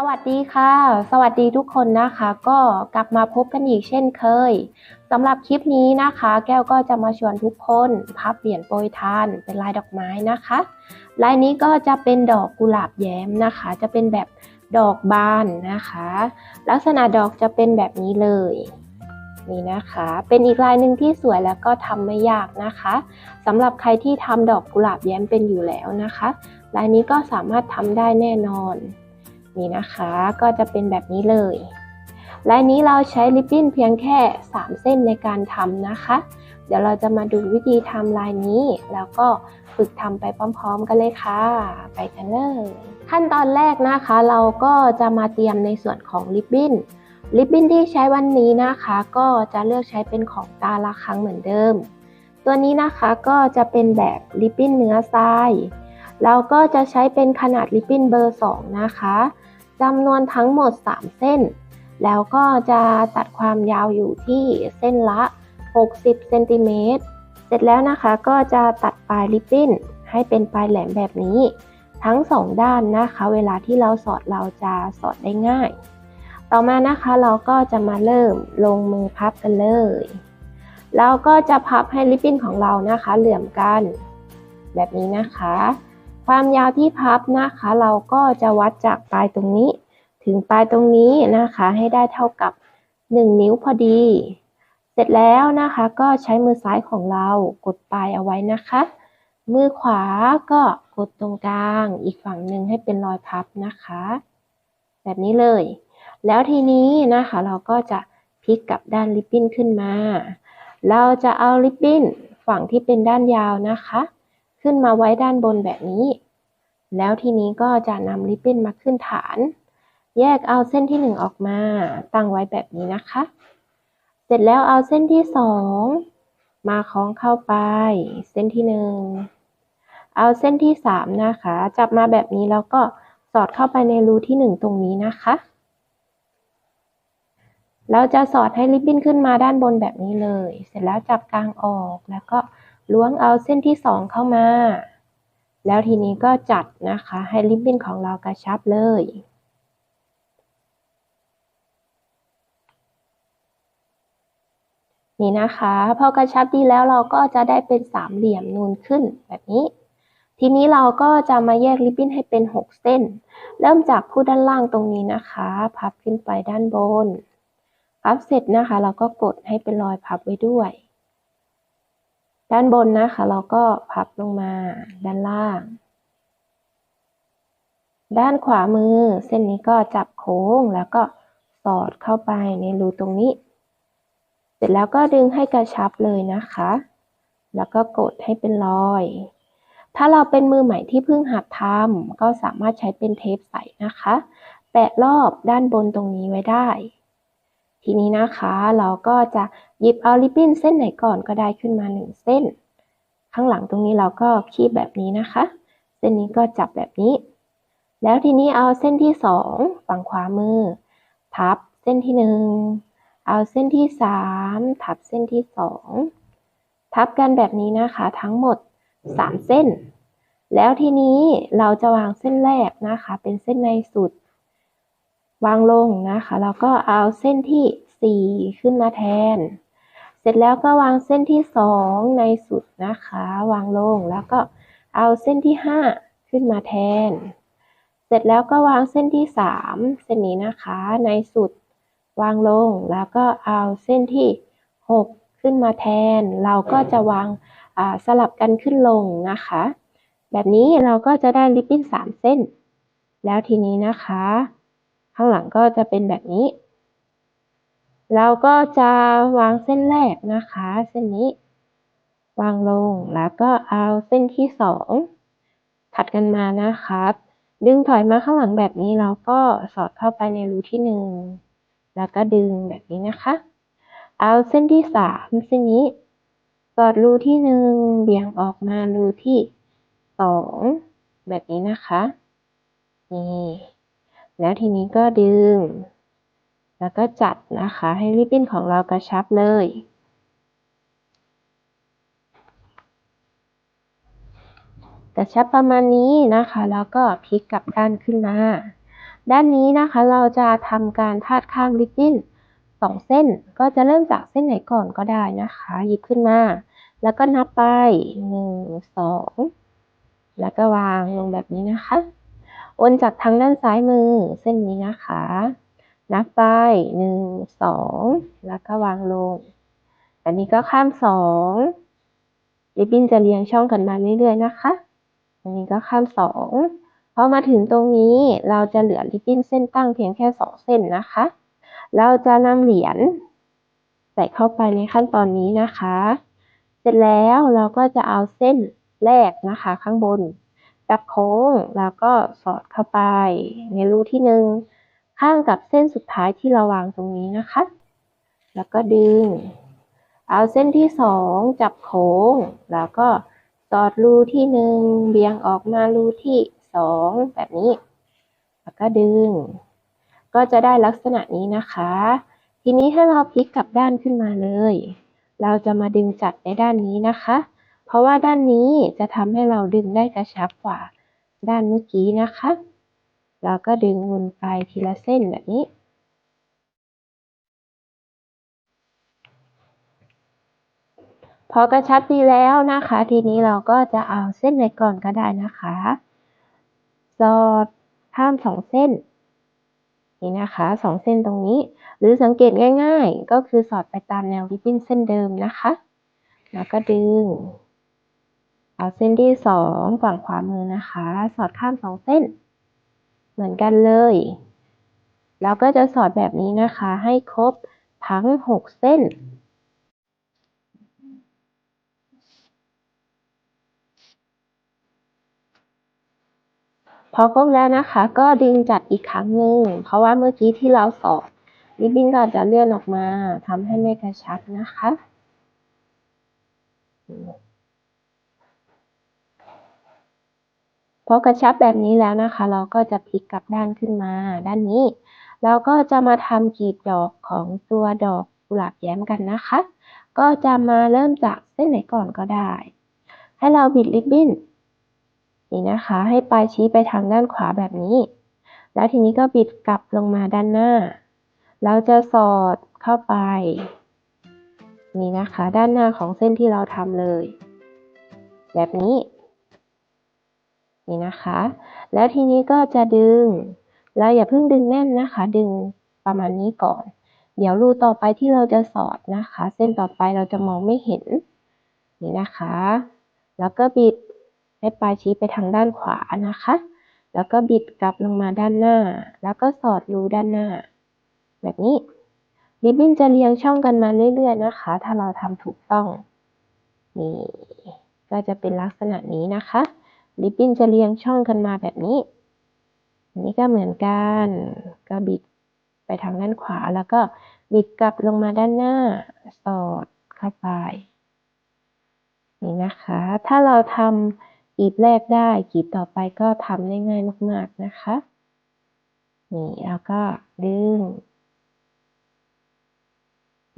สวัสดีค่ะ สวัสดีทุกคนนะคะ ก็กลับมาพบกันอีกเช่นเคยสำหรับคลิปนี้นะคะ แก้วก็จะมาชวนทุกคนพับเหรียญโปรยทานเป็นลายดอกไม้นะคะลายนี้ก็จะเป็นดอกกุหลาบแย้มนะคะ จะเป็นแบบดอกบานนะคะ ลักษณะดอกจะเป็นแบบนี้เลยนี่นะคะ เป็นอีกลายหนึ่งที่สวยแล้วก็ทำไม่ยากนะคะสำหรับใครที่ทำดอกกุหลาบแย้มเป็นอยู่แล้วนะคะลายนี้ก็สามารถทำได้แน่นอน นี่นะคะก็จะเป็นแบบนี้เลยลายนี้เราใช้ริบบิ้นเพียงแค่ 3 เส้นในการทำนะคะ เดี๋ยวเราจะมาดูวิธีทำลายนี้ แล้วก็ฝึกทำไปพร้อมๆกันเลยค่ะ ไปกันเลย ขั้นตอนแรกนะคะ เราก็จะมาเตรียมในส่วนของริบบิ้นริบบิ้นที่ใช้วันนี้นะคะ ก็จะเลือกใช้เป็นของตาละครั้งเหมือนเดิม ตัวนี้นะคะก็จะเป็นแบบริบบิ้นเนื้อทราย เราก็จะใช้เป็นขนาดริบบิ้นเบอร์ 2 นะคะ จำนวนทั้งหมด 3 เส้น แล้วก็จะตัดความยาวอยู่ที่เส้นละ 60เซนติเมตรเสร็จแล้วนะคะก็จะตัดปลายริบบิ้นให้เป็นปลายแหลมแบบนี้ ทั้ง 2 ด้านนะคะ เวลาที่เราสอดเราจะสอดได้ง่าย ต่อมานะคะเราก็จะมาเริ่มลงมือพับกันเลยเราก็จะพับให้ริบบิ้นของเรานะคะ เหลื่อมกัน แบบนี้นะคะ ความยาวที่พับนะคะ เราก็จะวัดจากปลายตรงนี้ ถึงปลายตรงนี้นะคะ ให้ได้เท่ากับ 1 นิ้วพอดี เสร็จแล้วนะคะก็ใช้มือซ้ายของเรากดปลายเอาไว้นะคะ มือขวาก็กดตรงกลาง อีกฝั่งหนึ่งให้เป็นรอยพับนะคะ แบบนี้เลย แล้วทีนี้นะคะเราก็จะพลิกกลับด้านริบบิ้นขึ้นมา เราจะเอาริบบิ้นฝั่งที่เป็นด้านยาวนะคะ ขึ้นมาไว้ด้านบนแบบนี้ แล้วทีนี้ก็จะนำริบบิ้นมาขึ้นฐาน แยกเอาเส้นที่ 1 ออกมา ตั้งไว้แบบนี้นะคะ เสร็จแล้วเอาเส้นที่ 2 มาคล้องเข้าไป เส้นที่ 1 เอาเส้นที่ 3 นะคะ จับมาแบบนี้แล้วก็สอดเข้าไปในรูที่ 1 ตรงนี้นะคะเราจะสอดให้ริบบิ้นขึ้นมาด้านบนแบบนี้เลย เสร็จแล้วจับกลางออกแล้วก็ ล้วงเอาเส้นที่ 2 เข้ามา แล้วทีนี้ก็จัดนะคะให้ริบบิ้นของเรากระชับเลย นี่นะคะ พอกระชับดีแล้วเราก็จะได้เป็นสามเหลี่ยมนูนขึ้นแบบนี้ ทีนี้เราก็จะมาแยกริบบิ้นให้เป็น 6 เส้น เริ่มจากคู่ด้านล่างตรงนี้นะคะ พับขึ้นไปด้านบน พับเสร็จนะคะ เราก็กดให้เป็นรอยพับไว้ด้วย ด้านบนนะคะ เราก็พับลงมาด้านล่าง ด้านขวามือเส้นนี้ก็จับโค้งแล้วก็สอดเข้าไปในรูตรงนี้ เสร็จแล้วก็ดึงให้กระชับเลยนะคะ แล้วก็กดให้เป็นรอย ถ้าเราเป็นมือใหม่ที่เพิ่งหัดทำก็สามารถใช้เป็นเทปใสนะคะ แปะรอบด้านบนตรงนี้ไว้ได้ ทีนี้นะคะเราก็จะหยิบเอาริบบิ้นเส้นไหนก่อนก็ได้ขึ้นมาหนึ่งเส้น ข้างหลังตรงนี้เราก็คีบแบบนี้นะคะ เส้นนี้ก็จับแบบนี้ แล้วทีนี้เอาเส้นที่สองฝั่งขวามือทับเส้นที่หนึ่งเอาเส้นที่สามทับเส้นที่สองทับกันแบบนี้นะคะทั้งหมดสามเส้น แล้วทีนี้เราจะวางเส้นแรกนะคะ เป็นเส้นในสุด วางลงนะคะแล้วก็เอาเส้นที่สี่ขึ้นมาแทน เสร็จแล้วก็วางเส้นที่สองในสุดนะคะ วางลงแล้วก็เอาเส้นที่ห้าขึ้นมาแทน เสร็จแล้วก็วางเส้นที่สามเส้นนี้นะคะในสุดวางลงแล้วก็เอาเส้นที่หกขึ้นมาแทน เราก็จะวางสลับกันขึ้นลงนะคะ แบบนี้เราก็จะได้ริบบิ้นสามเส้น แล้วทีนี้นะคะ ข้างหลังก็จะเป็นแบบนี้ เราก็จะวางเส้นแรกนะคะ เส้นนี้ วางลงแล้วก็เอาเส้นที่สองถัดกันมานะคะดึงถอยมาข้างหลังแบบนี้เราก็สอดเข้าไปในรูที่หนึ่งแล้วก็ดึงแบบนี้นะคะ เอาเส้นที่สามเส้นนี้ สอดรูที่หนึ่งเบี่ยงออกมารูที่สองแบบนี้นะคะนี่ แล้วทีนี้ก็ดึง แล้วก็จัดนะคะ ให้ริบบิ้นของเรากระชับเลย กระชับประมาณนี้นะคะ แล้วก็พลิกกลับด้านขึ้นมา ด้านนี้นะคะเราจะทำการพาดข้างริบบิ้นสองเส้นก็จะเริ่มจากเส้นไหนก่อนก็ได้นะคะ หยิบขึ้นมา แล้วก็นับไปหนึ่งสองแล้วก็วางลงแบบนี้นะคะ โอนจากทางด้านซ้ายมือเส้นนี้นะคะ นับไปหนึ่งสองแล้วก็วางลง อันนี้ก็ข้ามสองริบบิ้นจะเรียงช่องกันมาเรื่อยๆนะคะ อันนี้ก็ข้ามสองพอมาถึงตรงนี้เราจะเหลือริบบิ้นเส้นตั้งเพียงแค่สองเส้นนะคะ เราจะนำเหรียญใส่เข้าไปในขั้นตอนนี้นะคะ เสร็จแล้วเราก็จะเอาเส้นแรกนะคะข้างบน จับโค้งแล้วก็สอดเข้าไป ในรูที่หนึ่งข้างกับเส้นสุดท้ายที่เราวางตรงนี้นะคะ แล้วก็ดึง เอาเส้นที่สองจับโค้ง แล้วก็สอดรูที่หนึ่งเบี่ยงออกมารูที่สองแบบนี้ แล้วก็ดึง ก็จะได้ลักษณะนี้นะคะ ทีนี้ให้เราพลิกกลับด้านขึ้นมาเลย เราจะมาดึงจัดในด้านนี้นะคะ เพราะว่าด้านนี้จะทำให้เราดึงได้กระชับกว่าด้านเมื่อกี้นะคะเราก็ดึงวนไปทีละเส้นแบบนี้ พอกระชับดีแล้วนะคะ ทีนี้เราก็จะเอาเส้นไหนก่อนก็ได้นะคะ สอดข้ามสองเส้น นี่นะคะสองเส้นตรงนี้ หรือสังเกตง่าย ๆ ก็คือสอดไปตามแนวริบบิ้นเส้นเดิมนะคะ แล้วก็ดึง เอาเส้นที่สองฝั่งขวามือนะคะ สอดข้ามสองเส้น เหมือนกันเลย แล้วก็จะสอดแบบนี้นะคะ ให้ครบทั้งหกเส้นพอครบแล้วนะคะ ก็ดึงจัดอีกครั้งหนึ่งเพราะว่าเมื่อกี้ที่เราสอดริบบิ้นก็จะเลื่อนออกมาทำให้ไม่กระชับนะคะ พอกระชับแบบนี้แล้วนะคะ เราก็จะพลิกกลับด้านขึ้นมา ด้านนี้ เราก็จะมาทำกลีบดอกของตัวดอกกุหลาบแย้มกันนะคะ ก็จะมาเริ่มจากเส้นไหนก่อนก็ได้ ให้เราบิดริบบิ้นนี่นะคะ ให้ปลายชี้ไปทางด้านขวาแบบนี้ แล้วทีนี้ก็บิดกลับลงมาด้านหน้า เราจะสอดเข้าไป นี่นะคะ ด้านหน้าของเส้นที่เราทำเลย แบบนี้ นี่นะคะ แล้วทีนี้ก็จะดึงเราอย่าเพิ่งดึงแน่นนะคะ ดึงประมาณนี้ก่อน เดี๋ยวรูต่อไปที่เราจะสอดนะคะ เส้นต่อไปเราจะมองไม่เห็นนี่นะคะ แล้วก็บิดให้ปลายชี้ไปทางด้านขวานะคะ แล้วก็บิดกลับลงมาด้านหน้า แล้วก็สอดรูด้านหน้า แบบนี้ริบบิ้นจะเรียงช่องกันมาเรื่อยๆนะคะ ถ้าเราทำถูกต้องนี่ก็จะเป็นลักษณะนี้นะคะ ริบบิ้นจะเรียงช่องกันมาแบบนี้ อันนี้ก็เหมือนกัน ก็บิดไปทางด้านขวาแล้วก็บิดกลับลงมาด้านหน้า สอดเข้าไป นี่นะคะ ถ้าเราทำกลีบแรกได้กลีบต่อไปก็ทำได้ง่ายมาก ๆนะคะ นี่แล้วก็ดึง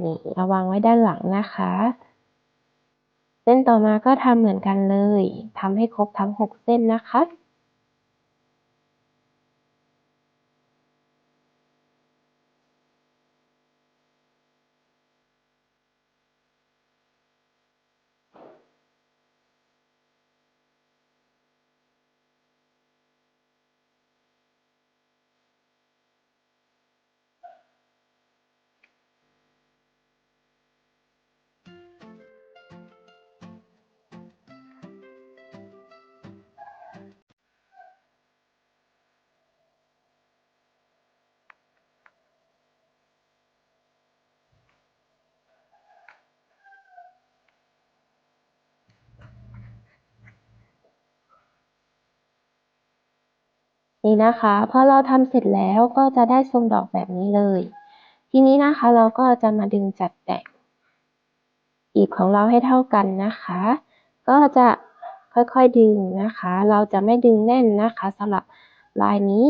นี่เอาวางไว้ด้านหลังนะคะ เส้นต่อมาก็ทำเหมือนกันเลยทำให้ครบทั้ง 6 เส้นนะคะ นี่นะคะพอเราทำเสร็จแล้วก็จะได้ทรงดอกแบบนี้เลย ทีนี้นะคะเราก็จะมาดึงจัดแต่งอีกของเราให้เท่ากันนะคะ ก็จะค่อยๆดึงนะคะ เราจะไม่ดึงแน่นนะคะสำหรับลายนี้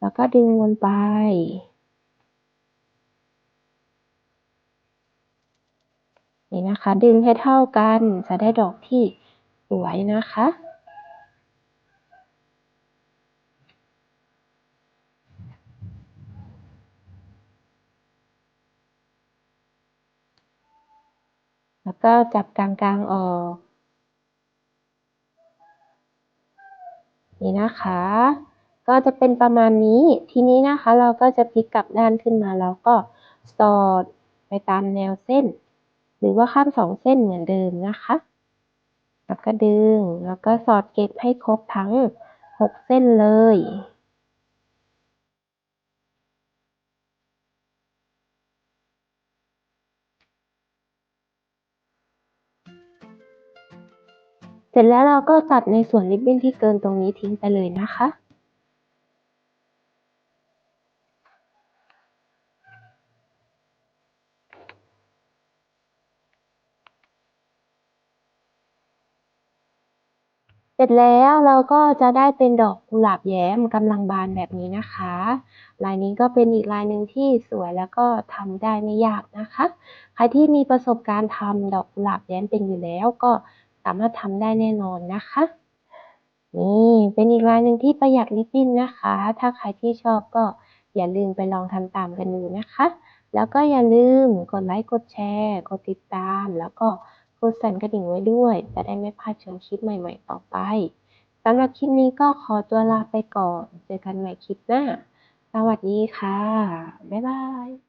แล้วก็ดึงวนไป นี่นะคะ ดึงให้เท่ากันจะได้ดอกที่สวยนะคะ แล้วก็จับกลางๆออก นี่นะคะ ก็จะเป็นประมาณนี้ ทีนี้นะคะเราก็จะพลิกกลับด้านขึ้นมาแล้วก็สอดไปตามแนวเส้น หรือว่าข้ามสองเส้นเหมือนเดิมนะคะ แล้วก็ดึง แล้วก็สอดเก็บให้ครบทั้งหกเส้นเลย เสร็จแล้วเราก็ตัดในส่วนริบบิ้นที่เกินตรงนี้ทิ้งไปเลยนะคะ เสร็จแล้วเราก็จะได้เป็นดอกกุหลาบแย้มกำลังบานแบบนี้นะคะ ลายนี้ก็เป็นอีกลายหนึ่งที่สวยแล้วก็ทำได้ไม่ยากนะคะ ใครที่มีประสบการณ์ทำดอกกุหลาบแย้มเป็นอยู่แล้วก็ สามารถทำได้แน่นอนนะคะนี่เป็นอีกลายหนึ่งที่ประหยัดริบบิ้นนะคะ ถ้าใครที่ชอบก็อย่าลืมไปลองทำตามกันดูนะคะ แล้วก็อย่าลืมกดไลค์กดแชร์ กดติดตาม แล้วก็กดสั่นกระดิ่งไว้ด้วย จะได้ไม่พลาดชมคลิปใหม่ๆต่อไปสำหรับคลิปนี้ก็ขอตัวลาไปก่อน เจอกันใหม่คลิปหน้า สวัสดีค่ะ บ๊ายบาย